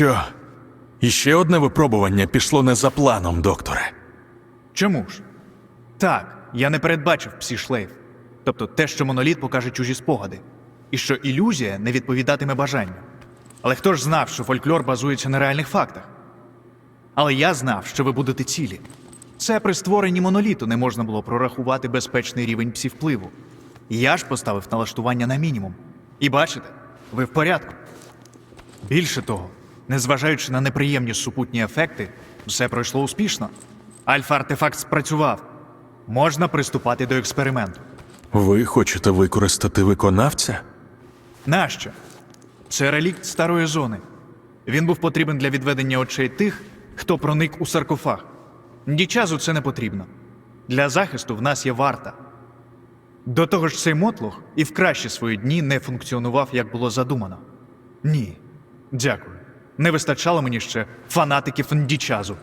що, іще одне випробування пішло не за планом, докторе. Чому ж? Так, я не передбачив псі-шлейф. Тобто те, що моноліт покаже чужі спогади, і що ілюзія не відповідатиме бажанню. Але хто ж знав, що фольклор базується на реальних фактах? Але я знав, що ви будете цілі. Це при створенні моноліту не можна було прорахувати безпечний рівень псі-впливу. Я ж поставив налаштування на мінімум. І бачите, ви в порядку. Більше того, незважаючи на неприємні супутні ефекти, все пройшло успішно. Альфа-артефакт спрацював. Можна приступати до експерименту. Ви хочете використати виконавця? Нащо? Це релікт старої зони. Він був потрібен для відведення очей тих, хто проник у саркофаг. Дічазу це не потрібно. Для захисту в нас є варта. До того ж, цей мотлох і в кращі свої дні не функціонував, як було задумано. Ні. Дякую. Не вистачало мені ще фанатиків Ндічазу.